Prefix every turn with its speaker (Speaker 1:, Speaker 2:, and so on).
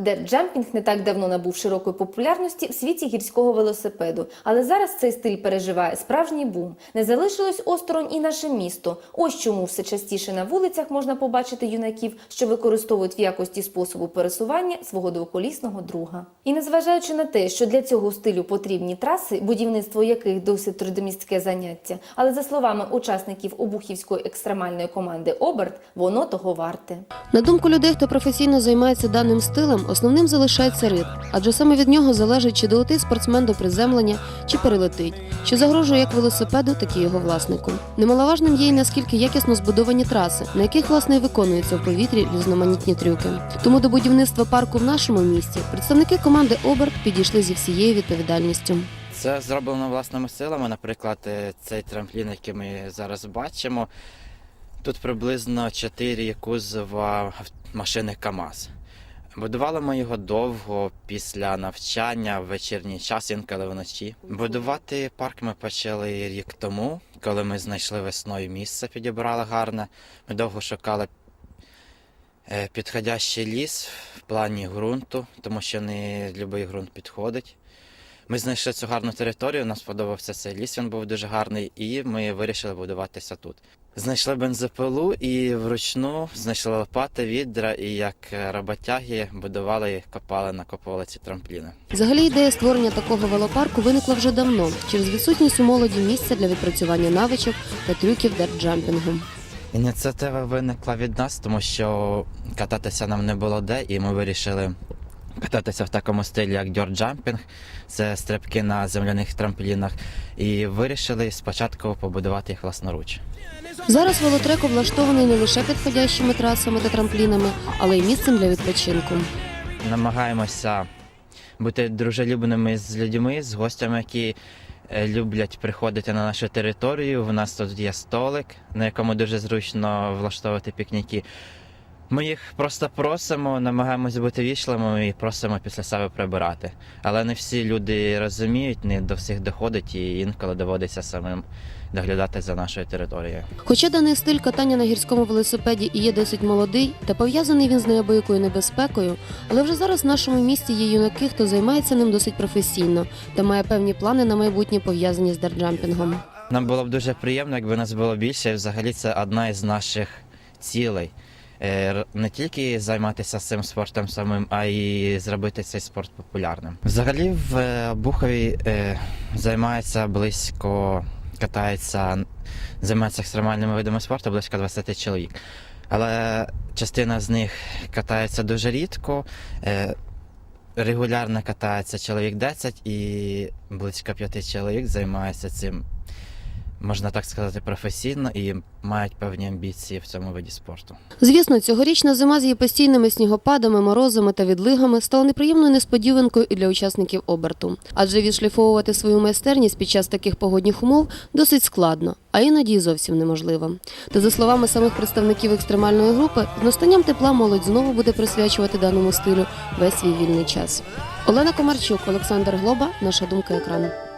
Speaker 1: Дерджампінг не так давно набув широкої популярності в світі гірського велосипеду, але зараз цей стиль переживає справжній бум. Не залишилось осторонь і наше місто. Ось чому все частіше на вулицях можна побачити юнаків, що використовують в якості способу пересування свого двоколісного друга. І незважаючи на те, що для цього стилю потрібні траси, будівництво яких досить трудомістке заняття, але за словами учасників обухівської екстремальної команди Оберт, воно того варте.
Speaker 2: На думку людей, хто професійно займається даним стилем, основним залишається ритм, адже саме від нього залежить, чи долетить спортсмен до приземлення, чи перелетить, що загрожує як велосипеду, так і його власнику. Немаловажним є й наскільки якісно збудовані траси, на яких власне і виконуються в повітрі різноманітні трюки. Тому до будівництва парку в нашому місті представники команди Оберт підійшли зі всією відповідальністю.
Speaker 3: Це зроблено власними силами. Наприклад, е, цей трамплін, який ми зараз бачимо, тут приблизно 4 кузова машини КАМАЗ. Будували ми його довго після навчання в вечірній час, інколи вночі. Будувати парк ми почали рік тому, коли ми знайшли весною місце, підібрали гарне. Ми довго шукали е, підходящий ліс в плані ґрунту, тому що не будь-який ґрунт підходить. Ми знайшли цю гарну територію, нам сподобався цей ліс, він був дуже гарний, і ми вирішили будуватися тут. Знайшли бензопилу і вручну знайшли лопати, відра, і як роботяги будували копали, накопували ці трампліни.
Speaker 2: Взагалі ідея створення такого велопарку виникла вже давно через відсутність у молоді місця для відпрацювання навичок та трюків дертджампінгу.
Speaker 3: Ініціатива виникла від нас, тому що кататися нам не було де, і ми вирішили кататися в такому стилі, як дьорджампінг, це стрибки на земляних трамплінах, і вирішили спочатку побудувати їх власноруч.
Speaker 2: Зараз велотрек облаштований не лише підходящими трасами та трамплінами, але й місцем для відпочинку.
Speaker 3: Намагаємося бути дружелюбними з людьми, з гостями, які е, люблять приходити на нашу територію. У нас тут є столик, на якому дуже зручно влаштовувати пікніки. Ми їх просто просимо, намагаємось бути вічливими і просимо після себе прибирати. Але не всі люди розуміють, не до всіх доходить, і інколи доводиться самим доглядати за нашою територією.
Speaker 2: Хоча даний стиль катання на гірському велосипеді і є досить молодий та пов'язаний він з неабиякою небезпекою, але вже зараз в нашому місті є юнаки, хто займається ним досить професійно та має певні плани на майбутнє пов'язані з дерджампінгом.
Speaker 3: Нам було б дуже приємно, якби нас було більше. Взагалі це одна із наших цілей. Е, Не тільки займатися цим спортом самим, а й зробити цей спорт популярним. Взагалі в е, Бухові е, займається близько, катається, займається екстремальними видами спорту близько 20 чоловік. Але частина з них катається дуже рідко. Регулярно катається чоловік 10 і близько 5 чоловік займається цим можна так сказати, професійно і мають певні амбіції в цьому виді спорту.
Speaker 2: Звісно, цьогорічна зима з її постійними снігопадами, морозами та відлигами стала неприємною несподіванкою і для учасників оберту. Адже відшліфовувати свою майстерність під час таких погодних умов досить складно, а іноді й зовсім неможливо. Та за словами самих представників екстремальної групи, з настанням тепла молодь знову буде присвячувати даному стилю весь свій вільний час. Олена Комарчук, Олександр Глоба, наша думка екрану.